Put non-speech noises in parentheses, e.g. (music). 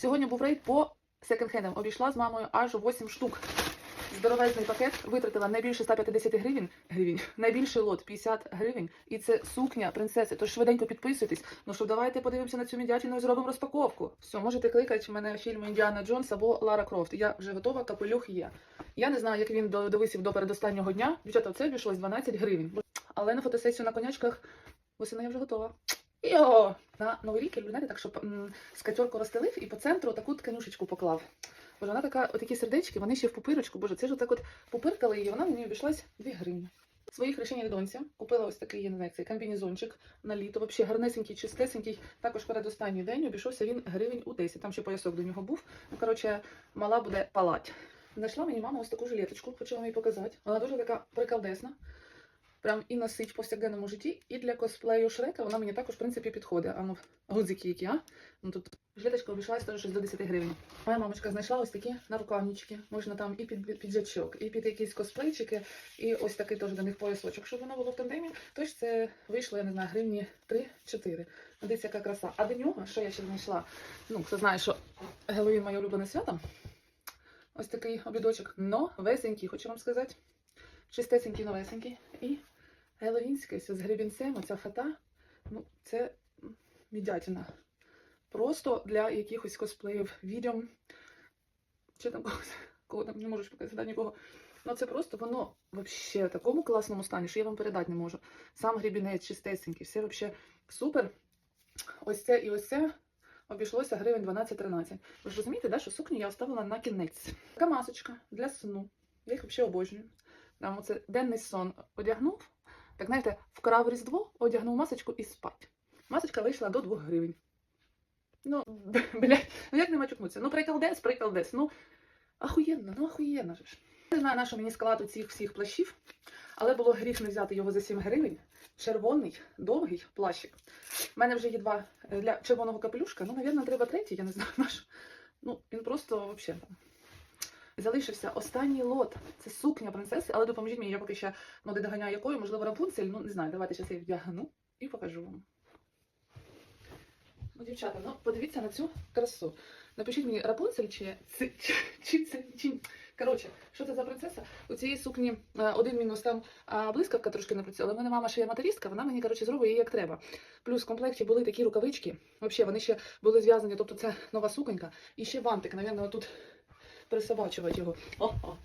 Сьогодні був рейд по секонд-хендам. Обійшла з мамою аж 8 штук. Здоровезний пакет витратила не більше 150 гривень, гривень, найбільший лот 50 гривень, і це сукня принцеси. Тож швиденько підписуйтесь. Ну що, давайте подивимося на цю мідятину і зробимо розпаковку. Все, можете кликати мене фільм Індіана Джонс або Лара Крофт. Я вже готова, капелюх є. Я не знаю, як він довисів до передостаннього дня. Дівчата, це обійшлось 12 гривень. Але на фотосесію на конячках восени я вже готова. Йо! На новий рік я так, щоб скатерку розстелив і по центру таку тканюшечку поклав. Боже, вона така, отакі сердечки, вони ще в пупирочку. Боже, це ж отак от пупиркали її, вона мені обійшлась 2 гривні. Своїх речень доньці купила ось такий, я не знаю, цей комбінезончик на літо. Взагалі гарнесенький, чистесенький. Також передостанній день обійшовся він гривень у 10. Там ще поясок до нього був. Ну, коротше, мала буде палать. Знайшла мені мама ось таку жилеточку, вам її показати. Вона дуже така приколдесна. Прям і носить в повсякденному житті, і для косплею Шрека вона мені також, в принципі, підходить. А ну, гудзики які, а? Ну тут жилеточка обійшлась теж щось до 10 гривень. Моя мамочка знайшла ось такі нарукавнички. Можна там і під піджачок, і під якісь косплейчики, і ось такий теж до них поясочок, щоб воно було в тандемі. Тож це вийшло, я не знаю, гривні 3-4. Дивіться, яка краса. А до нього, що я ще знайшла? Ну, хто знає, що Геловін моє улюблене свято. Ось такий обідочок новесенький, хочу вам сказати. Чистесенький, новесенький. І геловінський, з гребінцем, оця фата. Ну, це мідятина. Просто для якихось косплеїв, відьом. Чи там когось, кого там не можу показати нікого. Ну це просто воно взагалі в такому класному стані, що я вам передати не можу. Сам гребінець чистесенький, все взагалі супер. Ось це і ось це обійшлося гривень 12-13. Ви ж розумієте, да, що сукню я оставила на кінець. Така масочка для сну. Я їх взагалі обожнюю. Там оце денний сон одягнув. Так знаєте, вкрав різдво, одягнув масочку і спать. Масочка вийшла до 2 гривень. Ну, (laughs) блядь, ну як не мачукнуться? Ну, приколдес, приколдес. Ну, ахуєнно, ну ахуєнно ж. Не знаю, на що мені склад у цих всіх плащів, але було гріх не взяти його за 7 гривень. Червоний, довгий плащик. У мене вже є два е, для червоного капелюшка. Ну, навірно, треба третій, я не знаю (laughs) наш. Ну, він просто взагалі. Залишився останній лот. Це сукня принцеси, але допоможіть мені, я поки ще ну, не доганяю якою, можливо, рапунцель. Ну, не знаю, давайте зараз я вдягну і покажу вам. Ну, дівчата, ну подивіться на цю красу. Напишіть мені рапунцель чи це чи це чи. Коротше, що це за принцеса? У цієї сукні е, один мінус там блискавка трошки не працює, але в мене мама ще є матерістка, вона мені коротше зробить її як треба. Плюс в комплекті були такі рукавички. Взагалі, вони ще були зв'язані, тобто це нова суконька. І ще бантик, навірно, тут присобачувати його. О, о,